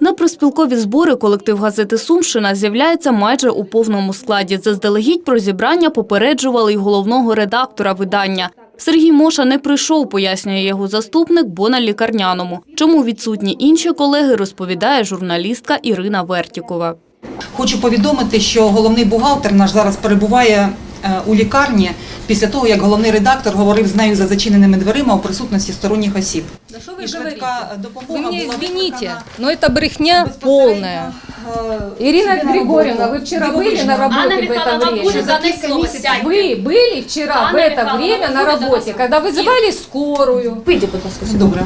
На проспілкові збори колектив газети Сумщина з'являється майже у повному складі. Заздалегідь про зібрання попереджували й головного редактора видання. Сергій Моша не прийшов, пояснює його заступник, бо на лікарняному. Чому відсутні інші колеги, розповідає журналістка Ірина Вертікова. Хочу повідомити, що головний бухгалтер наш зараз перебуває у лікарні після того, як головний редактор говорив з нею за зачиненими дверима у присутності сторонніх осіб. Да что І вы говорите? швидка Вы допомога меня була извините, викликана но это брехня безпосередньо, полная. е, Ирина собі на Григорьевна, роботу. вы вчера Дивовижно. были на работе Анна в это Михайловна, время? будет дане слово, сядьте. Вы были вчера в Анна это Михайловна, время на будет дане работе, слово. когда вызывали скорую? Выйди, будь ласка, сюда. Добре.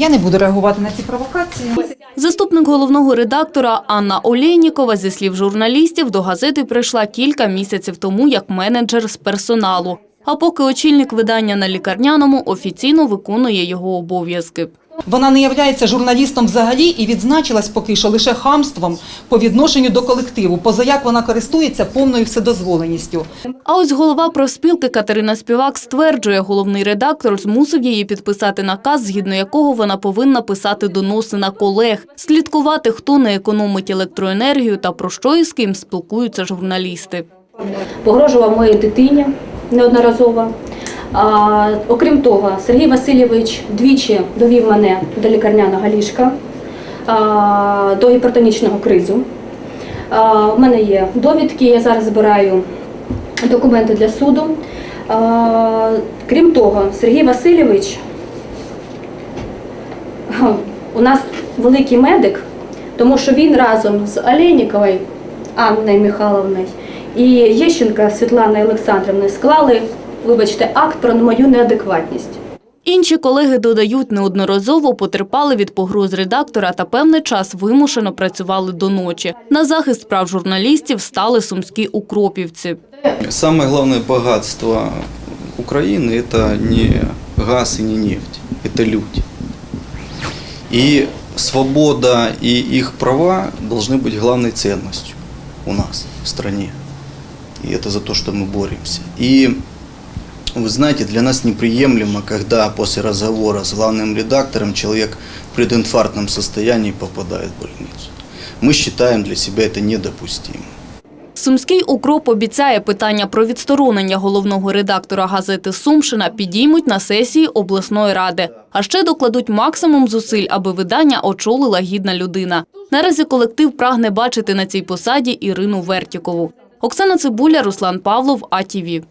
Я не буду реагувати на ці провокації. Заступник головного редактора Анна Олєнікова, зі слів журналістів, до газети прийшла кілька місяців тому як менеджер з персоналу. А поки очільник видання на лікарняному офіційно виконує його обов'язки. Вона не являється журналістом взагалі і відзначилась поки що лише хамством по відношенню до колективу, поза як вона користується повною вседозволеністю. А ось голова профспілки Катерина Співак стверджує, головний редактор змусив її підписати наказ, згідно якого вона повинна писати доноси на колег, слідкувати, хто не економить електроенергію та про що і з ким спілкуються журналісти. погрожував моїй дитині неодноразово. А, окрім того, Сергій Васильович двічі довів мене до лікарняного ліжка а, до гіпертонічного кризу. А, у мене є довідки, я зараз збираю документи для суду. А, крім того, Сергій Васильович у нас великий медик, тому що він разом з Олейніковою Анною Михайловною і Єщенка Світланою Олександрівною склали, вибачте, акт про мою неадекватність. Інші колеги додають, неодноразово потерпали від погроз редактора та певний час вимушено працювали до ночі. На захист прав журналістів стали сумські укропівці. Самое главное богатство Украины – это не газ и не нефть, это люди. И свобода и их права должны быть главной ценностью у нас в стране. И это за то, что мы боремся. И вы знаете, для нас неприемлемо, когда после разговора с главным редактором человек в прединфарктном состоянии попадает в больницу. Мы считаем для себя это недопустимо. Сумський укроп обіцяє питання про відсторонення головного редактора газети Сумщина підіймуть на сесії обласної ради. А ще докладуть максимум зусиль, аби видання очолила гідна людина. Наразі колектив прагне бачити на цій посаді Ірину Вертікову. Оксана Цибуля, Руслан Павлов, АТВ.